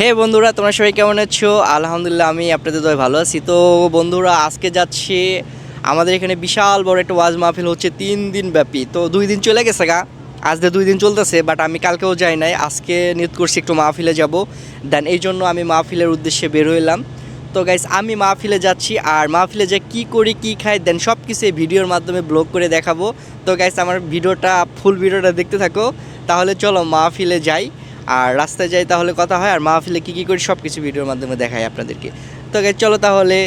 হে বন্ধুরা, তোমরা সবাই কেমন আছো? আলহামদুলিল্লাহ, আমি আপনাদের দয় ভালো আছি। তো বন্ধুরা, আজকে যাচ্ছি, আমাদের এখানে বিশাল বড় একটা ওয়াজ মাহফিল হচ্ছে তিন দিন ব্যাপী। তো দুই দিন চলে গেছে গা, আজ দুই দিন চলতেছে বাট আমি কালকেও যাই নাই। আজকে নিয়ত করছি একটু মাহফিলে যাব। দেন এই জন্য আমি মাহফিলের উদ্দেশ্যে বের হইলাম। তো গাইস আমি মাহফিলে যাচ্ছি, আর মাহফিলে যে কি করি, কি খাই দেন সব কিছু এই ভিডিওর মাধ্যমে ব্লগ করে দেখাবো। তো গাইস আমার ভিডিওটা ফুল ভিডিওটা দেখতে থাকো। তাহলে চলো, মাহফিলে যাই। আর রাস্তায় যাই তাহলে কথা হয়, আর মাহফিলে কী কী করি সব কিছু ভিডিওর মাধ্যমে দেখাই আপনাদেরকে। তো চলো তাহলে।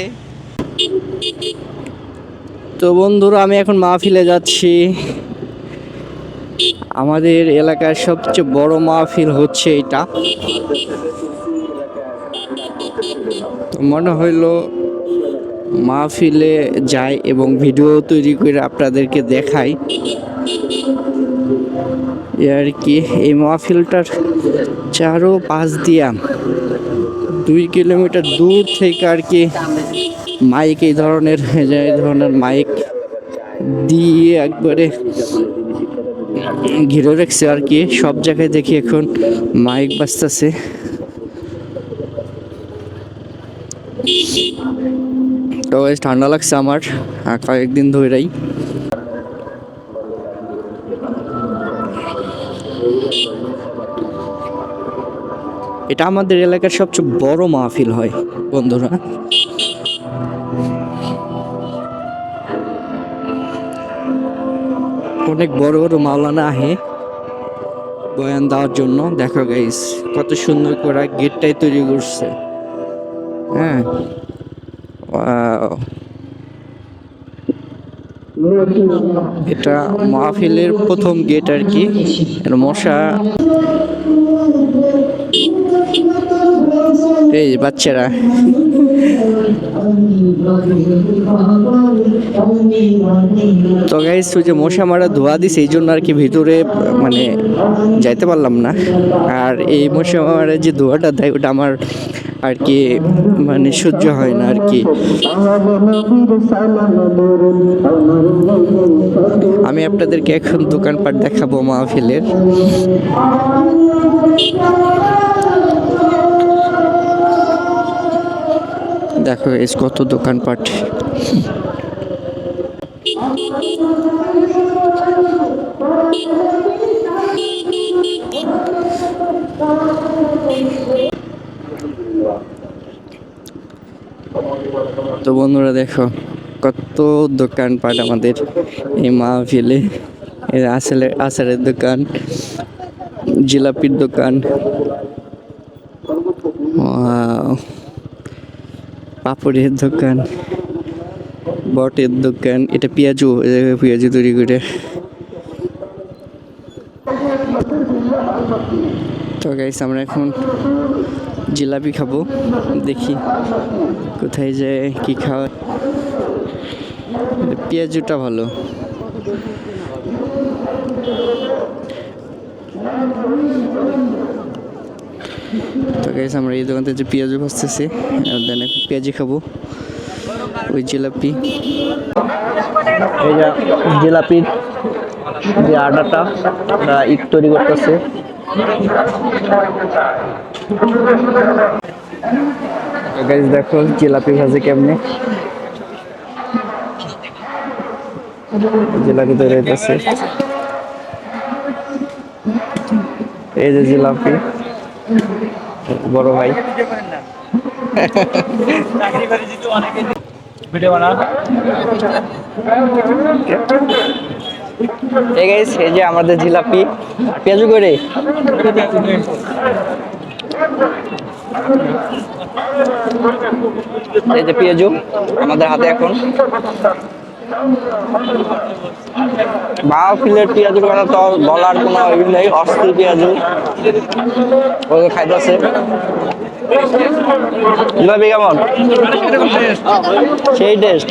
তো বন্ধুরা, আমি এখন মাহফিলে যাচ্ছি। আমাদের এলাকার সবচেয়ে বড় মাহফিল হচ্ছে এটা। মনে হইল মাহফিলে যাই এবং ভিডিও তৈরি করে আপনাদেরকে দেখাই। আর কি, এই মাহফিলটার চারো পাঁচ দিয়া দুই কিলোমিটার দূর থেকে আর কি মাইক এই ধরনের এই ধরনের মাইক দিয়ে একবারে ঘিরে রাখছে আর কি। সব জায়গায় দেখি এখন মাইক বাজতেছে। তো ঠান্ডা লাগছে আমার কয়েকদিন ধরেই। এটা আমাদের এলাকার সবচেয়ে বড় মাহফিল হয়, বন্ধুরা। অনেক বড় বড় মাওলানা আহে বয়ান দেওয়ার জন্য। দেখো গাইস কত সুন্দর করে গেটটাই তৈরি করছে। হ্যাঁ. এটা মাহফিলের প্রথম গেট আর কি। মশা এই বাচ্চারা। তো গাইস ওই যে মশা মারা ধোয়া দিছে, এই জন্য আর কি ভিতরে মানে যাইতে পারলাম না। আর এই মশা মারা যে ধোয়াটা দেয়, ওটা আমার আর কি মানে সহ্য হয় না আর কি। আমি আপনাদেরকে এখন দোকানপাট দেখাবো মাহফিলের। দেখো, এস কত দোকানপাট। তো বন্ধুরা দেখো, কত দোকানপাট আমাদের এই মাহফিলে। আসলে, আচারের দোকান, জিলাপির দোকান. পাপড়ের দোকান, বটের দোকান, এটা পেঁয়াজু পেঁয়াজু তৈরি করে। তো গাইস আমরা এখন জিলাপি খাব, দেখি কোথায় যায়, কি খাওয়া। পেঁয়াজুটা ভালো। তো গাইস আমরা এই দোকান থেকে যে পেঁয়াজু ভাজতেছি দেন পেঁয়াজি খাব। ওই জিলাপি। এই যে জিলাপির যে আটাটা ইট তৈরি করতেছে। গাইস দেখো জিলাপি ভাজে কেমনে। জিলাপি তৈরি হইতেছে। এই যে জিলাপি। বড় ভাই। এই যে আমাদের জিলাপি। পেঁয়াজু করে এই যে পেঁয়াজু আমাদের হাতে এখন। মাহফিলের পেঁয়াজু মানে তো বলার কোনো ই নেই, অস্থির পেঁয়াজু ওই খাইতেছে। জিলাপি কেমন? সেই টেস্ট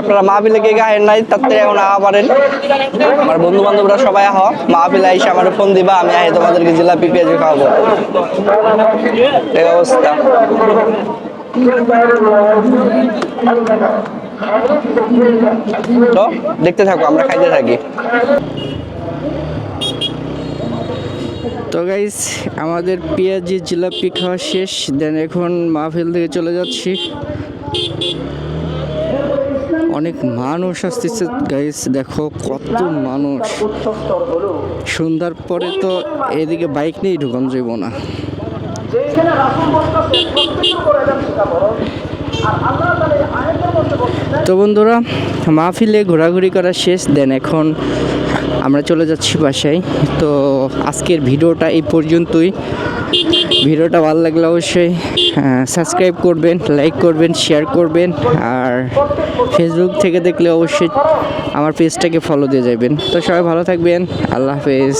আপনারা মাহফিলে কে গায়ের নাই থেকে এখন আহা পারেন। আমার বন্ধু বান্ধবরা সবাই আহ, মাহফিলে এসে আমার ফোন দিবা, আমি আহি তোমাদেরকে জিলাপি পেঁয়াজু খাওয়াবো। এই অবস্থা। তো, দেখতে থাকো, আমরা খাইতে থাকি। তো গাইস আমাদের পেঁয়াজি জিলাপি খাওয়া শেষ। দেন এখন মাহফিল থেকে চলে যাচ্ছি। অনেক মানুষ আসতেছে। গাইস দেখো কত মানুষ। সন্ধ্যার পরে তো এদিকে বাইক নিয়েই ঢুকানো যাইব না। তো বন্ধুরা, মাহফিলে ঘোরাঘুরি করা শেষ, দেন এখন আমরা চলে যাচ্ছি বাসায়। তো আজকের ভিডিওটা এই পর্যন্তই। ভিডিওটা ভালো লাগলে অবশ্যই সাবস্ক্রাইব করবেন লাইক করবেন শেয়ার করবেন, আর ফেসবুক থেকে দেখলে অবশ্যই আমার পেজটাকে ফলো দিয়ে যাবেন। তো সবাই ভালো থাকবেন, আল্লাহ হাফেজ।